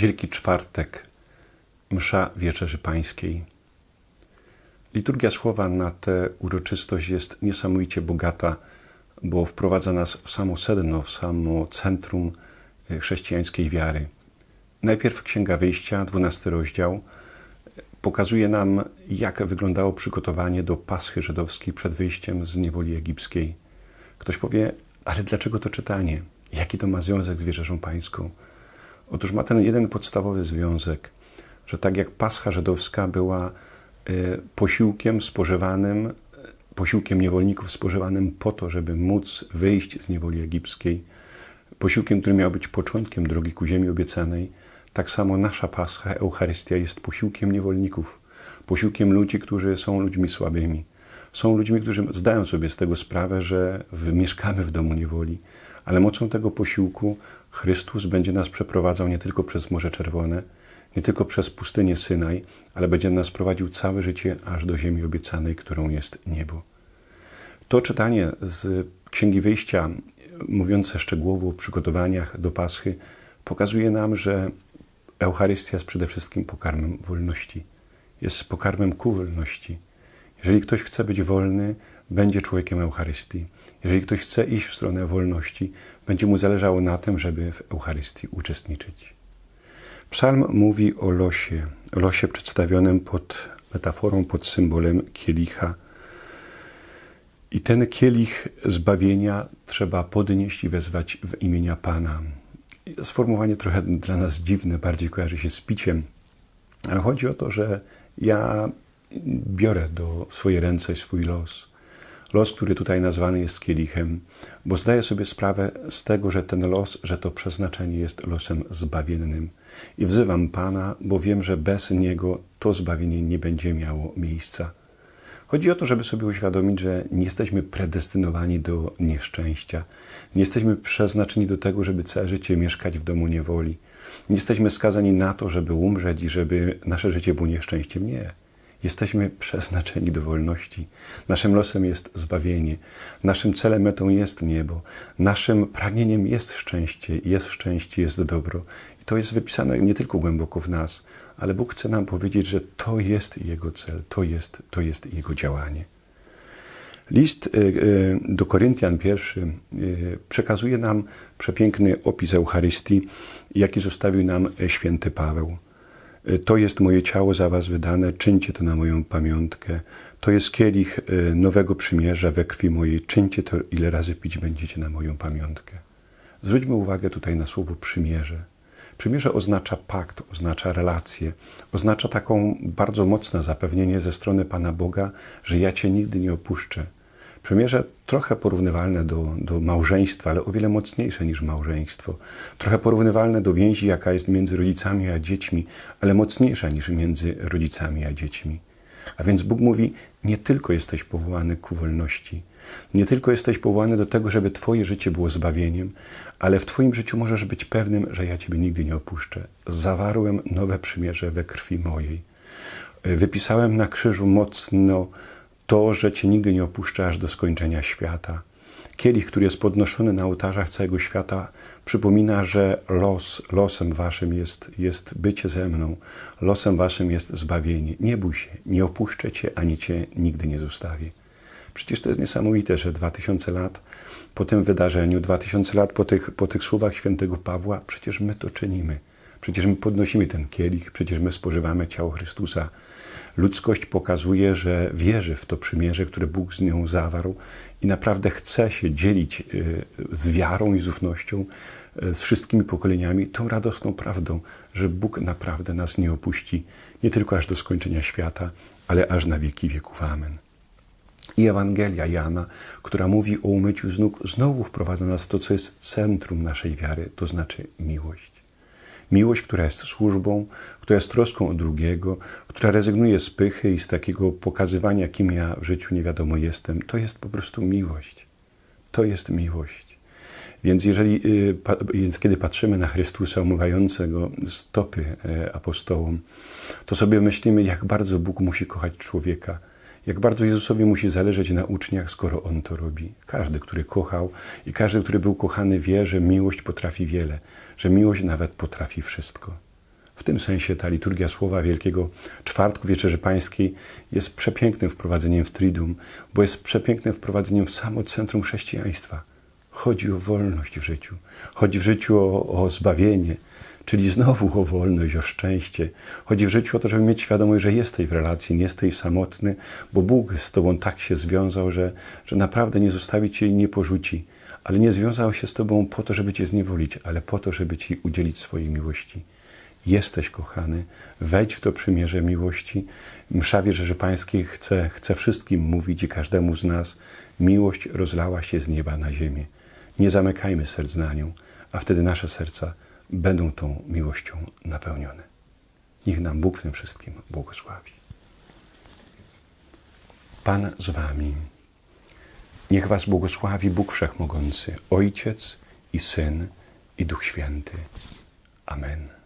Wielki Czwartek, msza Wieczerzy Pańskiej. Liturgia słowa na tę uroczystość jest niesamowicie bogata, bo wprowadza nas w samo sedno, w samo centrum e, chrześcijańskiej wiary. Najpierw Księga Wyjścia, 12 rozdział, pokazuje nam, jak wyglądało przygotowanie do Paschy żydowskiej przed wyjściem z niewoli egipskiej. Ktoś powie, ale dlaczego to czytanie? Jaki to ma związek z Wieczerzą Pańską? Otóż ma ten jeden podstawowy związek, że tak jak Pascha żydowska była e, posiłkiem spożywanym, e, posiłkiem niewolników spożywanym po to, żeby móc wyjść z niewoli egipskiej, posiłkiem, który miał być początkiem drogi ku ziemi obiecanej, tak samo nasza Pascha, Eucharystia jest posiłkiem niewolników, posiłkiem ludzi, którzy są ludźmi słabymi. Są ludźmi, którzy zdają sobie z tego sprawę, że mieszkamy w domu niewoli, ale mocą tego posiłku Chrystus będzie nas przeprowadzał nie tylko przez Morze Czerwone, nie tylko przez pustynię Synaj, ale będzie nas prowadził całe życie aż do ziemi obiecanej, którą jest niebo. To czytanie z Księgi Wyjścia, mówiące szczegółowo o przygotowaniach do Paschy, pokazuje nam, że Eucharystia jest przede wszystkim pokarmem wolności. Jest pokarmem ku wolności. Jeżeli ktoś chce być wolny, będzie człowiekiem Eucharystii. Jeżeli ktoś chce iść w stronę wolności, będzie mu zależało na tym, żeby w Eucharystii uczestniczyć. Psalm mówi o losie, losie przedstawionym pod metaforą, pod symbolem kielicha. I ten kielich zbawienia trzeba podnieść i wezwać w imienia Pana. Sformułowanie trochę dla nas dziwne, bardziej kojarzy się z piciem, ale chodzi o to, że ja biorę do swoje ręce swój los los, który tutaj nazwany jest kielichem, bo zdaję sobie sprawę z tego, że ten los, że to przeznaczenie jest losem zbawiennym. I wzywam Pana, bo wiem, że bez Niego to zbawienie nie będzie miało miejsca. Chodzi o to, żeby sobie uświadomić, że nie jesteśmy predestynowani do nieszczęścia. Nie jesteśmy przeznaczeni do tego, żeby całe życie mieszkać w domu niewoli. Nie jesteśmy skazani na to, żeby umrzeć i żeby nasze życie było nieszczęściem. Nie. Jesteśmy przeznaczeni do wolności. Naszym losem jest zbawienie. Naszym celem, metą jest niebo. Naszym pragnieniem jest szczęście. Jest szczęście, jest dobro. I to jest wypisane nie tylko głęboko w nas, ale Bóg chce nam powiedzieć, że to jest Jego cel, to jest, to jest Jego działanie. List y, y, do Koryntian pierwszy y, przekazuje nam przepiękny opis Eucharystii, jaki zostawił nam święty Paweł. To jest moje ciało za was wydane, czyńcie to na moją pamiątkę. To jest kielich y, nowego przymierza we krwi mojej, czyńcie to, ile razy pić będziecie na moją pamiątkę. Zwróćmy uwagę tutaj na słowo przymierze. Przymierze oznacza pakt, oznacza relację, oznacza taką bardzo mocne zapewnienie ze strony Pana Boga, że ja Cię nigdy nie opuszczę, Przymierze trochę porównywalne do, do małżeństwa, ale o wiele mocniejsze niż małżeństwo. Trochę porównywalne do więzi, jaka jest między rodzicami a dziećmi, ale mocniejsza niż między rodzicami a dziećmi. A więc Bóg mówi: Nie tylko jesteś powołany ku wolności, nie tylko jesteś powołany do tego, żeby Twoje życie było zbawieniem, ale w Twoim życiu możesz być pewnym, że ja Ciebie nigdy nie opuszczę. Zawarłem nowe przymierze we krwi mojej. Wypisałem na krzyżu mocno to, że Cię nigdy nie opuszcza aż do skończenia świata. Kielich, który jest podnoszony na ołtarzach całego świata, przypomina, że los, losem Waszym jest, jest bycie ze mną, losem Waszym jest zbawienie. Nie bój się, nie opuszczę Cię, ani Cię nigdy nie zostawię. Przecież to jest niesamowite, że 2000 lat po tym wydarzeniu, 2000 lat po tych, po tych słowach świętego Pawła, przecież my to czynimy. Przecież my podnosimy ten kielich, przecież my spożywamy ciało Chrystusa. Ludzkość pokazuje, że wierzy w to przymierze, które Bóg z nią zawarł i naprawdę chce się dzielić y, z wiarą i z ufnością y, z wszystkimi pokoleniami tą radosną prawdą, że Bóg naprawdę nas nie opuści, nie tylko aż do skończenia świata, ale aż na wieki wieków. Amen. I Ewangelia Jana, która mówi o umyciu z nóg, znowu wprowadza nas w to, co jest centrum naszej wiary, to znaczy miłość. Miłość, która jest służbą, która jest troską o drugiego, która rezygnuje z pychy i z takiego pokazywania, kim ja w życiu nie wiadomo jestem, to jest po prostu miłość. To jest miłość. Więc, jeżeli, y, więc kiedy patrzymy na Chrystusa umywającego stopy e, apostołom, to sobie myślimy, jak bardzo Bóg musi kochać człowieka, jak bardzo Jezusowi musi zależeć na uczniach, skoro On to robi. Każdy, który kochał i każdy, który był kochany, wie, że miłość potrafi wiele, że miłość nawet potrafi wszystko. W tym sensie ta liturgia Słowa Wielkiego Czwartku Wieczerzy Pańskiej jest przepięknym wprowadzeniem w Triduum, bo jest przepięknym wprowadzeniem w samo centrum chrześcijaństwa. Chodzi o wolność w życiu, chodzi w życiu o, o zbawienie, czyli znowu o wolność, o szczęście. Chodzi w życiu o to, żeby mieć świadomość, że jesteś w relacji, nie jesteś samotny, bo Bóg z Tobą tak się związał, że, że naprawdę nie zostawi Cię i nie porzuci. Ale nie związał się z Tobą po to, żeby Cię zniewolić, ale po to, żeby Ci udzielić swojej miłości. Jesteś kochany, wejdź w to przymierze miłości. Msza Wierzerzy Pańskiej chce, chce wszystkim mówić i każdemu z nas. Miłość rozlała się z nieba na ziemię. Nie zamykajmy serc na nią, a wtedy nasze serca będą tą miłością napełnione. Niech nam Bóg w tym wszystkim błogosławi. Pan z Wami. Niech Was błogosławi Bóg Wszechmogący, Ojciec i Syn i Duch Święty. Amen.